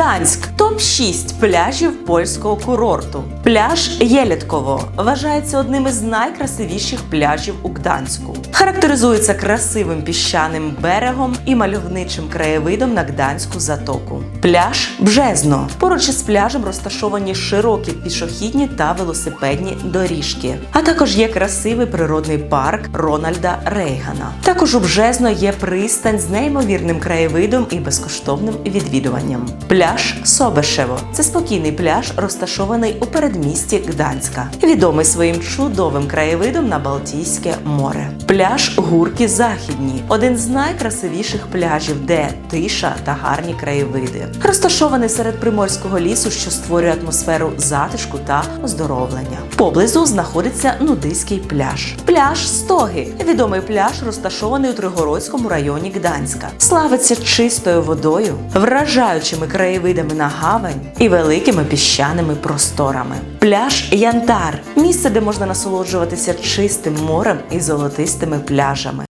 Гданськ топ 6 пляжів польського курорту. Пляж Єлітково вважається одним із найкрасивіших пляжів у Гданську. Характеризується красивим піщаним берегом і мальовничим краєвидом на Гданську затоку. Пляж Бжезно. Поруч із пляжем розташовані широкі пішохідні та велосипедні доріжки. А також є красивий природний парк Рональда Рейгана. Також у Бжезно є пристань з неймовірним краєвидом і безкоштовним відвідуванням. Пляж Собешево це спокійний пляж, розташований у передмісті Гданська, відомий своїм чудовим краєвидом на Балтійське море. Пляж Гурки Західні один з найкрасивіших пляжів, де тиша та гарні краєвиди. Розташований серед приморського лісу, що створює атмосферу затишку та оздоровлення. Поблизу знаходиться нудиський пляж. Пляж Стоги відомий пляж, розташований у Тригородському районі Гданська. Славиться чистою водою, вражаючими краєвидами на гавань і великими піщаними просторами. Пляж Янтар місце, де можна насолоджуватися чистим морем і золотистими пляжами.